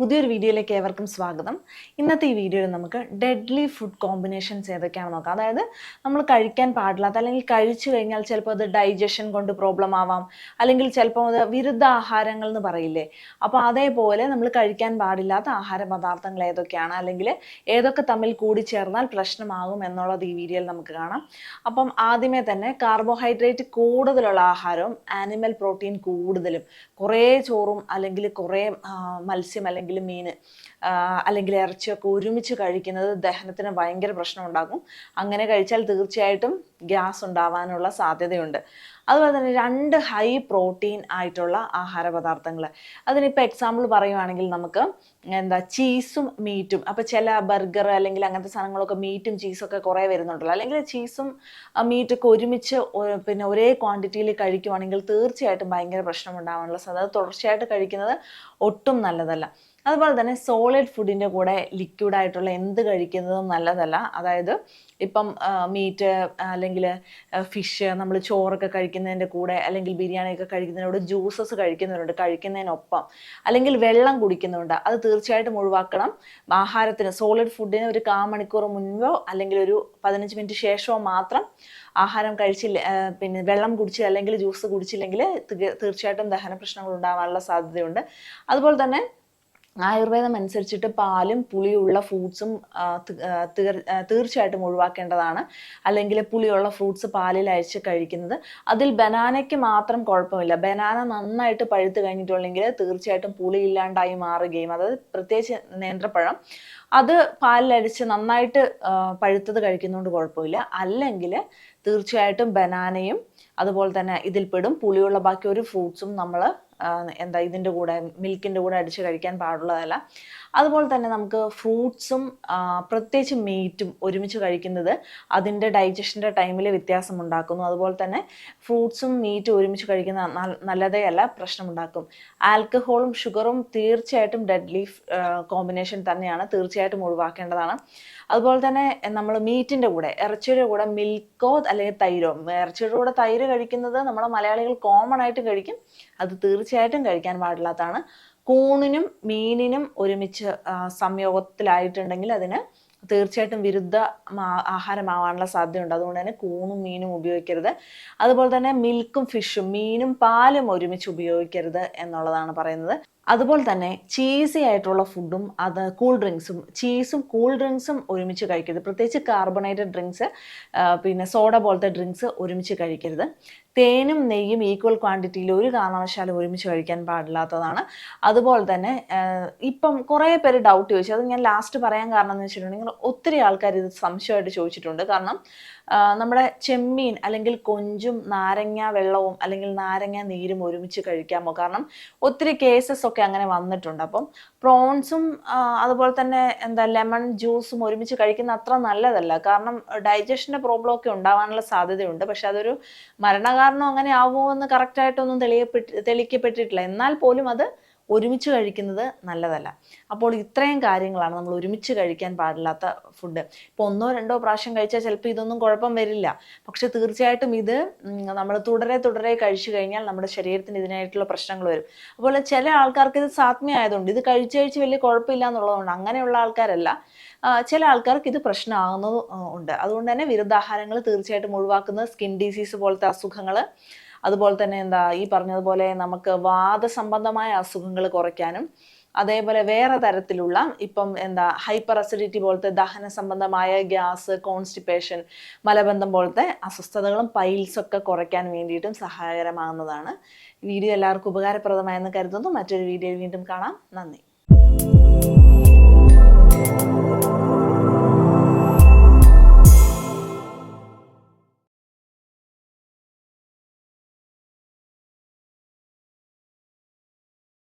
പുതിയൊരു വീഡിയോയിലേക്ക് ഏവർക്കും സ്വാഗതം. ഇന്നത്തെ ഈ വീഡിയോയിൽ നമുക്ക് ഡെഡ്ലി ഫുഡ് കോമ്പിനേഷൻസ് ഏതൊക്കെയാണെന്ന് നോക്കാം. അതായത് നമ്മൾ കഴിക്കാൻ പാടില്ലാത്ത അല്ലെങ്കിൽ കഴിച്ചു കഴിഞ്ഞാൽ ചിലപ്പോൾ അത് ഡൈജഷൻ കൊണ്ട് പ്രോബ്ലം ആവാം. അല്ലെങ്കിൽ ചിലപ്പോൾ അത് വിരുദ്ധ ആഹാരങ്ങൾ എന്ന് പറയില്ലേ? അപ്പോൾ അതേപോലെ നമ്മൾ കഴിക്കാൻ പാടില്ലാത്ത ആഹാര പദാർത്ഥങ്ങൾ ഏതൊക്കെയാണ്? അല്ലെങ്കിൽ ഏതൊക്കെ തമ്മിൽ കൂടിച്ചേർന്നാൽ പ്രശ്നമാകും എന്നുള്ളത് ഈ വീഡിയോയിൽ നമുക്ക് കാണാം. അപ്പം ആദ്യമേ തന്നെ കാർബോഹൈഡ്രേറ്റ് കൂടുതലുള്ള ആഹാരവും ആനിമൽ പ്രോട്ടീൻ കൂടുതലും. കുറേ ചോറും അല്ലെങ്കിൽ കുറേ മത്സ്യം അല്ലെങ്കിൽ മീൻ അല്ലെങ്കിൽ ഇറച്ചിയൊക്കെ ഒരുമിച്ച് കഴിക്കുന്നത് ദഹനത്തിന് ഭയങ്കര പ്രശ്നം ഉണ്ടാകും അങ്ങനെ കഴിച്ചാൽ തീർച്ചയായിട്ടും ഗ്യാസ് ഉണ്ടാവാനുള്ള സാധ്യതയുണ്ട്. അതുപോലെ തന്നെ രണ്ട് ഹൈ പ്രോട്ടീൻ ആയിട്ടുള്ള ആഹാര പദാർത്ഥങ്ങൾ അതിനിപ്പോൾ എക്സാമ്പിൾ പറയുവാണെങ്കിൽ നമുക്ക് എന്താ ചീസും മീറ്റും. അപ്പോൾ ചില ബർഗർ അല്ലെങ്കിൽ അങ്ങനത്തെ സാധനങ്ങളൊക്കെ മീറ്റും ചീസൊക്കെ കുറേ വരുന്നുണ്ടല്ലോ. അല്ലെങ്കിൽ ചീസും മീറ്റൊക്കെ ഒരുമിച്ച് പിന്നെ ഒരേ ക്വാണ്ടിറ്റിയിൽ കഴിക്കുവാണെങ്കിൽ തീർച്ചയായിട്ടും ഭയങ്കര പ്രശ്നം ഉണ്ടാവാനുള്ള സാധ്യത തുടർച്ചയായിട്ട് കഴിക്കുന്നത് ഒട്ടും നല്ലതല്ല. അതുപോലെ തന്നെ സോളിഡ് ഫുഡിന്റെ കൂടെ ലിക്വിഡ് ആയിട്ടുള്ള എന്ത് കഴിക്കുന്നതും നല്ലതല്ല. അതായത് ഇപ്പം മീറ്റ് അല്ലെങ്കിൽ ഫിഷ് നമ്മൾ ചോറൊക്കെ കഴിക്കുന്നതിന്റെ കൂടെ അല്ലെങ്കിൽ ബിരിയാണിയൊക്കെ കഴിക്കുന്നതിനോട് ജ്യൂസസ് കഴിക്കുന്നവരുണ്ട് കഴിക്കുന്നതിനൊപ്പം. അല്ലെങ്കിൽ വെള്ളം കുടിക്കുന്നുണ്ട് അത് തീർച്ചയായിട്ടും ഒഴിവാക്കണം. ആഹാരത്തിന് സോളിഡ് ഫുഡിന് ഒരു കാ മണിക്കൂർ മുൻപോ അല്ലെങ്കിൽ ഒരു പതിനഞ്ച് മിനിറ്റ് ശേഷമോ മാത്രം ആഹാരം കഴിച്ചില്ല പിന്നെ വെള്ളം കുടിച്ച് അല്ലെങ്കിൽ ജ്യൂസ് കുടിച്ചില്ലെങ്കിൽ തീർച്ചയായിട്ടും ദഹന പ്രശ്നങ്ങൾ ഉണ്ടാവാനുള്ള സാധ്യതയുണ്ട്. അതുപോലെ തന്നെ ആയുർവേദം അനുസരിച്ചിട്ട് പാലും പുളിയുള്ള ഫ്രൂട്ട്സും തീർച്ചയായിട്ടും ഒഴിവാക്കേണ്ടതാണ്. അല്ലെങ്കിൽ പുളിയുള്ള ഫ്രൂട്ട്സ് പാലിൽ അയച്ച് കഴിക്കുന്നത്. അതിൽ ബനാനയ്ക്ക് മാത്രം കുഴപ്പമില്ല. ബനാന നന്നായിട്ട് പഴുത്ത് കഴിഞ്ഞിട്ടുണ്ടെങ്കിൽ തീർച്ചയായിട്ടും പുളി ഇല്ലാണ്ടായി മാറുകയും അതായത് പ്രത്യേകിച്ച് നേന്ത്രപ്പഴം അത് പാലിലടിച്ച് നന്നായിട്ട് പഴുത്തത് കഴിക്കുന്നതുകൊണ്ട് കുഴപ്പമില്ല. അല്ലെങ്കിൽ തീർച്ചയായിട്ടും ബനാനയും അതുപോലെ തന്നെ ഇതിൽ പെടും പുളിയുള്ള ബാക്കി ഒരു ഫ്രൂട്ട്സും നമ്മൾ എന്താ ഇതിന്റെ കൂടെ മിൽക്കിന്റെ കൂടെ അടിച്ച് കഴിക്കാൻ പാടുള്ളതല്ല. അതുപോലെ തന്നെ നമുക്ക് ഫ്രൂട്ട്സും പ്രത്യേകിച്ച് മീറ്റും ഒരുമിച്ച് കഴിക്കുന്നത് അതിന്റെ ഡൈജഷന്റെ ടൈമിൽ വ്യത്യാസം ഉണ്ടാക്കുന്നു അതുപോലെ തന്നെ ഫ്രൂട്ട്സും മീറ്റും ഒരുമിച്ച് കഴിക്കുന്ന നല്ലതേ അല്ല പ്രശ്നമുണ്ടാക്കും. ആൽക്കഹോളും ഷുഗറും തീർച്ചയായിട്ടും ഡെഡ് ലീഫ് കോമ്പിനേഷൻ തന്നെയാണ് തീർച്ചയായിട്ടും ഒഴിവാക്കേണ്ടതാണ്. അതുപോലെ തന്നെ നമ്മൾ മീറ്റിന്റെ കൂടെ ഇറച്ചിയുടെ കൂടെ മിൽക്കോ അല്ലെങ്കിൽ തൈരോ ഇറച്ചിയുടെ കൂടെ തൈര് കഴിക്കുന്നത് നമ്മളെ മലയാളികൾ കോമൺ ആയിട്ട് കഴിക്കും. അത് തീർച്ചയായിട്ടും കഴിക്കാൻ പാടില്ലാത്തതാണ്. കൂണിനും മീനിനും ഒരുമിച്ച് സംയോഗത്തിലായിട്ടുണ്ടെങ്കിൽ അതിന് തീർച്ചയായിട്ടും വിരുദ്ധ ആഹാരമാവാനുള്ള സാധ്യതയുണ്ട്. അതുകൊണ്ട് തന്നെ കൂണും മീനും ഉപയോഗിക്കരുത്. അതുപോലെ തന്നെ മിൽക്കും ഫിഷും മീനും പാലും ഒരുമിച്ച് ഉപയോഗിക്കരുത് എന്നുള്ളതാണ് പറയുന്നത്. അതുപോലെ തന്നെ ചീസി ആയിട്ടുള്ള ഫുഡും അത് കൂൾ ഡ്രിങ്ക്സും ചീസും കൂൾ ഡ്രിങ്ക്സും ഒരുമിച്ച് കഴിക്കരുത്. പ്രത്യേകിച്ച് കാർബണേറ്റഡ് ഡ്രിങ്ക്സ് പിന്നെ സോഡ പോലത്തെ ഡ്രിങ്ക്സ് ഒരുമിച്ച് കഴിക്കരുത്. തേനും നെയ്യും ഈക്വൽ ക്വാണ്ടിറ്റിയിൽ ഒരു കാരണവശാലും ഒരുമിച്ച് കഴിക്കാൻ പാടില്ലാത്തതാണ്. അതുപോലെ തന്നെ ഇപ്പം കുറേ പേര് ഡൗട്ട് ചോദിച്ചു. അത് ഞാൻ ലാസ്റ്റ് പറയാൻ കാരണം എന്ന് വെച്ചിട്ടുണ്ടെങ്കിൽ ഒത്തിരി ആൾക്കാർ ഇത് സംശയമായിട്ട് ചോദിച്ചിട്ടുണ്ട്. കാരണം നമ്മുടെ ചെമ്മീൻ അല്ലെങ്കിൽ കൊഞ്ചും നാരങ്ങ വെള്ളവും അല്ലെങ്കിൽ നാരങ്ങ നീരും ഒരുമിച്ച് കഴിക്കാമോ? കാരണം ഒത്തിരി കേസസ് ഒക്കെ അങ്ങനെ വന്നിട്ടുണ്ട്. അപ്പം പ്രോൺസും അതുപോലെ തന്നെ എന്താ ലെമൺ ജ്യൂസും ഒരുമിച്ച് കഴിക്കുന്ന അത്ര നല്ലതല്ല. കാരണം ഡൈജഷന്റെ പ്രോബ്ലം ഒക്കെ ഉണ്ടാവാനുള്ള സാധ്യതയുണ്ട്. പക്ഷെ അതൊരു മരണകാരണം അങ്ങനെ ആവുമോ എന്ന് കറക്റ്റായിട്ടൊന്നും തെളിയപ്പെട്ട് തെളിയിക്കപ്പെട്ടിട്ടില്ല എന്നാൽ പോലും അത് ഒരുമിച്ച് കഴിക്കുന്നത് നല്ലതല്ല. അപ്പോൾ ഇത്രയും കാര്യങ്ങളാണ് നമ്മൾ ഒരുമിച്ച് കഴിക്കാൻ പാടില്ലാത്ത ഫുഡ് ഇപ്പോൾ ഒന്നോ രണ്ടോ പ്രാവശ്യം കഴിച്ചാൽ ചിലപ്പോൾ ഇതൊന്നും കുഴപ്പം വരില്ല. പക്ഷെ തീർച്ചയായിട്ടും ഇത് നമ്മൾ തുടരെ തുടരെ കഴിച്ചു കഴിഞ്ഞാൽ നമ്മുടെ ശരീരത്തിന് ഇതിനായിട്ടുള്ള പ്രശ്നങ്ങൾ വരും. അതുപോലെ ചില ആൾക്കാർക്ക് ഇത് സാത്മ്യമായതുകൊണ്ട് ഇത് കഴിച്ച് കഴിച്ച് വലിയ കുഴപ്പമില്ല എന്നുള്ളതുകൊണ്ട് അങ്ങനെയുള്ള ആൾക്കാരല്ല. ചില ആൾക്കാർക്ക് ഇത് പ്രശ്നമാകുന്നത് ഉണ്ട്. അതുകൊണ്ട് തന്നെ വിരുദ്ധാഹാരങ്ങൾ തീർച്ചയായിട്ടും ഒഴിവാക്കുന്നത് സ്കിൻ ഡിസീസ് പോലത്തെ അസുഖങ്ങൾ അതുപോലെ തന്നെ എന്താ ഈ പറഞ്ഞതുപോലെ നമുക്ക് വാദസംബന്ധമായ അസുഖങ്ങൾ കുറയ്ക്കാനും അതേപോലെ വേറെ തരത്തിലുള്ള ഇപ്പം എന്താ ഹൈപ്പർ അസിഡിറ്റി പോലത്തെ ദഹന സംബന്ധമായ ഗ്യാസ് കോൺസ്റ്റിപ്പേഷൻ മലബന്ധം പോലത്തെ അസ്വസ്ഥതകളും പൈൽസൊക്കെ കുറയ്ക്കാൻ വേണ്ടിയിട്ടും സഹായകരമാകുന്നതാണ്. വീഡിയോ എല്ലാവർക്കും ഉപകാരപ്രദമായെന്ന് കരുതുന്നു. മറ്റൊരു വീഡിയോ വീണ്ടും കാണാം. നന്ദി.